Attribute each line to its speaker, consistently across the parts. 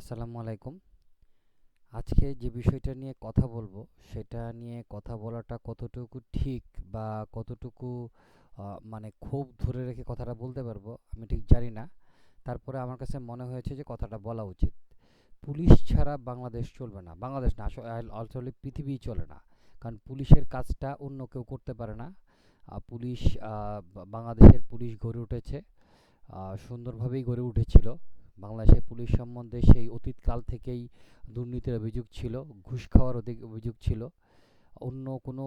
Speaker 1: আসসালামু আলাইকুম। আজকে যে বিষয়টা নিয়ে কথা বলব, সেটা নিয়ে কথা বলাটা কতটুকু ঠিক বা কতটুকু মানে ক্ষোভ ধরে রেখে কথাটা বলতে পারব, আমি ঠিক জানি না। তারপরে আমার কাছে মনে হয়েছে যে কথাটা বলা উচিত। পুলিশ ছাড়া বাংলাদেশ চলবে না। বাংলাদেশ না, আসলে পৃথিবী চলে না। কারণ পুলিশের কাজটা অন্য কেউ করতে পারে না। পুলিশ বাংলাদেশের পুলিশ গড়ে উঠেছে। সুন্দরভাবেই গড়ে উঠেছিল। বাংলাদেশের পুলিশ সম্বন্ধে সেই অতীতকাল থেকেই দুর্নীতির অভিযোগ ছিল, ঘুষ খাওয়ার অভিযোগ ছিল। অন্য কোনো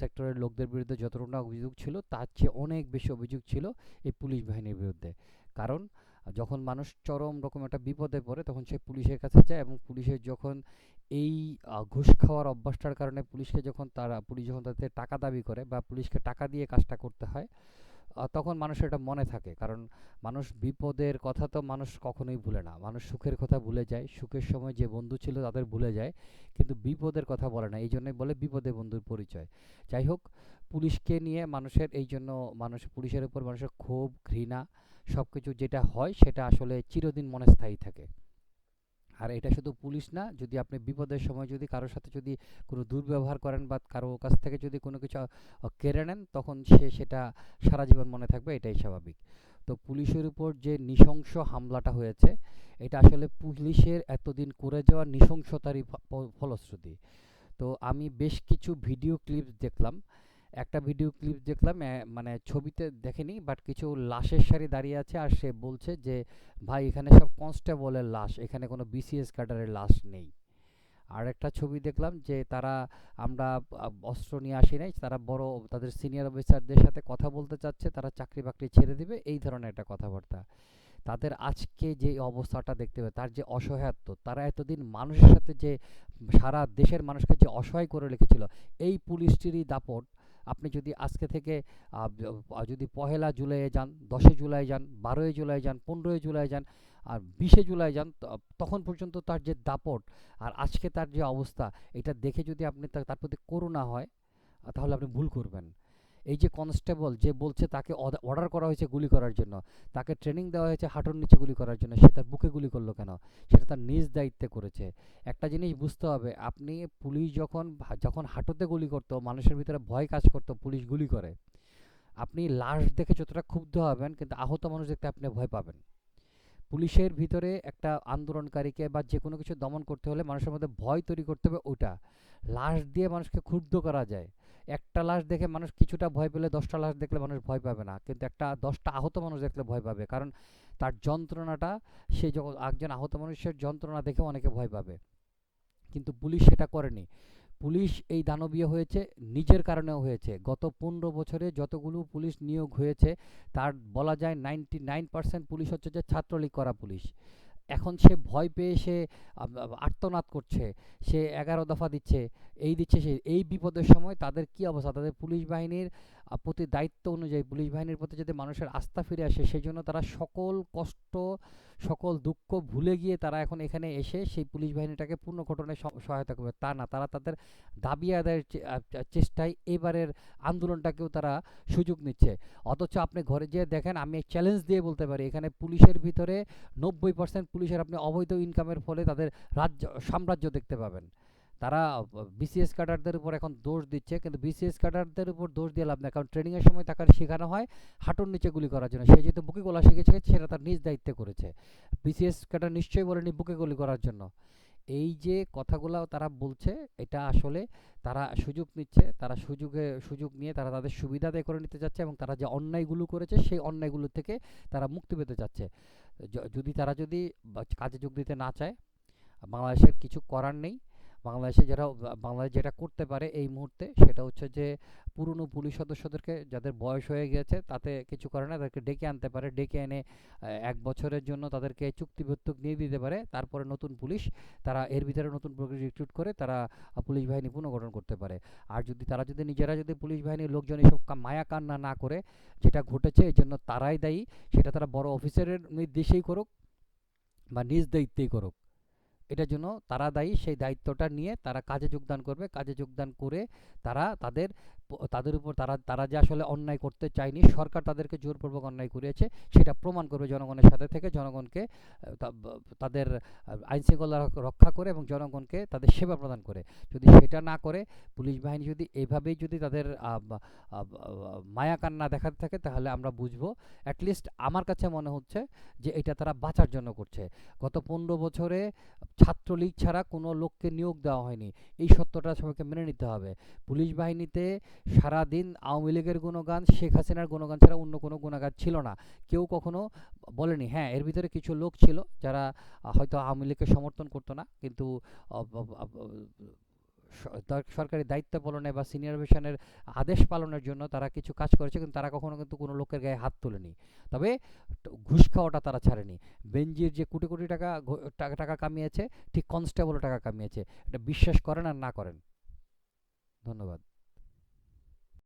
Speaker 1: সেক্টরের লোকদের বিরুদ্ধে যতটুকু না অভিযোগ ছিল, তার চেয়ে অনেক বেশি অভিযোগ ছিল এই পুলিশ বাহিনীর বিরুদ্ধে। কারণ, যখন মানুষ চরম রকম একটা বিপদে পড়ে, তখন সে পুলিশের কাছে যায় এবং পুলিশের যখন এই ঘুষ খাওয়ার অভ্যাসটার কারণে পুলিশকে যখন তারা, পুলিশ যখন তাদের টাকা দাবি করে বা পুলিশকে টাকা দিয়ে কাজটা করতে হয় তখন মানুষের এটা মনে থাকে। কারণ মানুষ বিপদের কথা তো মানুষ কখনোই ভুলে না। মানুষ সুখের কথা ভুলে যায়, সুখের সময় যে বন্ধু ছিল তাদের ভুলে যায়, কিন্তু বিপদের কথা বলে না। এই জন্যই বলে বিপদে বন্ধুর পরিচয়। যাই হোক, পুলিশকে নিয়ে মানুষের এই জন্য মানুষ, পুলিশের উপর মানুষের ক্ষোভ, ঘৃণা সব কিছু যেটা হয় সেটা আসলে চিরদিন মনে স্থায়ী থাকে। আর এটা শুধু পুলিশ না, যদি আপনি বিপদের সময় যদি কারোর সাথে যদি কোনো দুর্ব্যবহার করেন বা কারও কাছ থেকে যদি কোনো কিছু কেড়ে নেন, তখন সে সেটা সারা জীবন মনে থাকবে, এটাই স্বাভাবিক। তো পুলিশের উপর যে নৃশংস হামলাটা হয়েছে, এটা আসলে পুলিশের এতদিন করে যাওয়া নৃশংসতারই ফলশ্রুতি। তো আমি বেশ কিছু ভিডিও ক্লিপ দেখলাম। একটা ভিডিও ক্লিপ দেখলাম মানে ছবিতে দেখেনি বাট কিছু লাশের সারি দাঁড়িয়ে আছে আর সে বলছে যে, ভাই, এখানে সব কনস্টেবলের লাশ, এখানে কোনো বিসিএস ক্যাডারের লাশ নেই। আর একটা ছবি দেখলাম যে, তারা আমরা অস্ত্র নিয়ে আসি নাই, তারা বড় তাদের সিনিয়র অফিসারদের সাথে কথা বলতে চাচ্ছে, তারা চাকরি বাকরি ছেড়ে দিবে, এই ধরনের একটা কথাবার্তা। তাদের আজকে যে অবস্থাটা দেখতে পাবে তার যে অসহায়ত্ব, তারা এতদিন মানুষের সাথে যে সারা দেশের মানুষকে যে অসহায় করে রেখেছিল, এই পুলিশটিরই দাপট আপনি যদি আজকে থেকে যদি পহেলা জুলাইয়ে যান দশে জুলাই যান, বারোই জুলাই যান, পনেরোই জুলাই যান, আর বিশে জুলাই যান তখন পর্যন্ত তার যে দাপট আর আজকে তার যে অবস্থা, এটা দেখে যদি আপনি তার প্রতি করুণা হয় তাহলে আপনি ভুল করবেন। এই যে কনস্টেবল যে বলছে তাকে অর্ডার করা হয়েছে গুলি করার জন্য, তাকে ট্রেনিং দেওয়া হয়েছে হাঁটুর নিচে গুলি করার জন্য, সে তার বুকে গুলি করল কেন? সেটা তার নিজ দায়িত্বে করেছে। একটা জিনিস বুঝতে হবে, আপনি পুলিশ যখন যখন হাঁটুতে গুলি করতো, মানুষের ভিতরে ভয় কাজ করতো, পুলিশ গুলি করে। আপনি লাশ দেখে যতটা ক্ষুব্ধ হবেন, কিন্তু আহত মানুষ দেখতে আপনি ভয় পাবেন। পুলিশের ভিতরে একটা আন্দোলনকারীকে বা যে কোনো কিছু দমন করতে হলে মানুষের মধ্যে ভয় তৈরি করতে হবে ওটা লাশ দিয়ে মানুষকে ক্ষুব্ধ করা যায়। একটা লাশ দেখে মানুষ কিছুটা ভয় পেলে, দশটা লাশ দেখলে মানুষ ভয় পাবে না। কিন্তু একটা দশটা আহত মানুষ দেখলে ভয় পাবে। কারণ তার যন্ত্রণাটা, সে যখন একজন আহত মানুষের যন্ত্রণা দেখে অনেকে ভয় পাবে। কিন্তু পুলিশ সেটা করেনি। পুলিশ এই দানবীয় হয়েছে, নিজের কারণেও হয়েছে। গত পনেরো বছরে যতগুলো পুলিশ নিয়োগ হয়েছে, তার বলা যায় নাইনটি নাইন পার্সেন্ট পুলিশ হচ্ছে যে ছাত্রলীগ করা পুলিশ। এখন সে ভয় পেয়ে সে আর্তনাদ করছে। সে এগারো দফা দিচ্ছে, এই দিচ্ছে, সে, এই বিপদের সময় তাদের কি অবস্থা? তাদের পুলিশ বাহিনীর প্রতি দায়িত্ব অনুযায়ী পুলিশ বাহিনীর প্রতি যদি মানুষের আস্থা ফিরে আসে সেই জন্য তারা সকল কষ্ট, সকল দুঃখ ভুলে গিয়ে তারা এখন এখানে এসে সেই পুলিশ বাহিনীটাকে পূর্ণ ঘটনায় সহায়তা করবে। তা না, তারা তাদের দাবি আদায়ের চেষ্টায় এবারের আন্দোলনটাকেও তারা সুযোগ নিচ্ছে। অথচ আপনি ঘরে যেয়ে দেখেন, আমি চ্যালেঞ্জ দিয়ে বলতে পারি, এখানে পুলিশের ভিতরে নব্বই পার্সেন্ট পুলিশের আপনি অবৈধ ইনকামের ফলে তাদের রাজ্য, সাম্রাজ্য দেখতে পাবেন। তারা বিসিএস ক্যাডারদের উপর এখন দোষ দিচ্ছে, কিন্তু বিসিএস ক্যাডারদের উপর দোষ দিয়ে লাভ নেই, কারণ ট্রেনিংয়ের সময় তাকে শেখানো হয় হাঁটুর নিচে গুলি করার জন্য। সে যেহেতু বুকে গোলা শিখেছে, সেটা তার নিজ দায়িত্বে করেছে। বিসিএস ক্যাডার নিশ্চয়ই বলেনি বুকে গুলি করার জন্য। এই যে কথাগুলো তারা বলছে, এটা আসলে তারা সুযোগ নিচ্ছে, তারা সুযোগে, সুযোগ নিয়ে তারা তাদের সুবিধা করে নিতে চাচ্ছে এবং তারা যে অন্যায়গুলো করেছে, সেই অন্যায়গুলো থেকে তারা মুক্তি পেতে চাচ্ছে। যদি তারা যদি কাজে যোগ দিতে না চায় বাংলাদেশের কিছু করার নেই। বাংলাদেশে যারা বাংলাদেশ যেটা করতে পারে এই মুহূর্তে সেটা হচ্ছে যে, পুরনো পুলিশ সদস্যদেরকে যাদের বয়স হয়ে গেছে তাতে কিছু করে না, তাদেরকে ডেকে আনতে পারে, ডেকে এনে এক বছরের জন্য তাদেরকে চুক্তিভিত্তিক নিয়ে দিতে পারে। তারপরে নতুন পুলিশ, তারা এর ভিতরে নতুন রিক্রুট করে তারা পুলিশ বাহিনী পুনর্গঠন করতে পারে। আর যদি, তারা যদি নিজেরা যদি পুলিশ বাহিনীর লোকজন এসব মায়া কান্না না করে, যেটা ঘটেছে এই জন্য তারাই দায়ী, সেটা তারা বড় অফিসারের নির্দেশেই করুক বা নিজ দায়িত্বেই করুক। এটার জন্য তারা দায়ী সেই দায়িত্বটা নিয়ে তারা কাজে যোগদান করবে। কাজে যোগদান করে তারা তাদের তাদের উপর তারা তারা যে আসলে অন্যায় করতে চায়নি সরকার তাদেরকে জোরপূর্বক অন্যায় করিয়েছে সেটা প্রমাণ করবে জনগণের সাথে থেকে জনগণকে তাদের আইন শৃঙ্খলা রক্ষা করে এবং জনগণকে তাদের সেবা প্রদান করে। যদি সেটা না করে পুলিশ বাহিনী যদি এভাবেই যদি তাদের আহ, বা- আহ, আহ, মায়া কান্না দেখাতে থাকে তাহলে আমরা বুঝব অ্যাটলিস্ট আমার কাছে মনে হচ্ছে যে এটা তারা বাঁচার জন্য করছে। গত পনেরো বছরে ছাত্রলীগ ছাড়া কোনো লোককে নিয়োগ দেওয়া হয়নি। এই সত্যটা সবাইকে মেনে নিতে হবে। পুলিশ বাহিনীতে সারাদিন আওয়ামী লীগের গুণগান, শেখ হাসিনার গুণগান ছাড়া অন্য কোনো গুণাগার ছিল না। কেউ কখনো বলেনি হ্যাঁ এর ভিতরে কিছু লোক ছিল যারা হয়তো আওয়ামী লীগকে সমর্থন করতো না, কিন্তু সরকারি দায়িত্ব পালনে বা সিনিয়র অফিসারের আদেশ পালনের জন্য তারা কিছু কাজ করেছে কিন্তু তারা কখনো কিন্তু কোনো লোকের গায়ে হাত তোলেনি। তবে ঘুষ খাওয়াটা তারা ছাড়েনি। বেঞ্জির যে কোটি কোটি টাকা টাকা টাকা কামিয়েছে, ঠিক কনস্টেবলও টাকা কামিয়েছে। এটা বিশ্বাস করেন আর না করেন। ধন্যবাদ।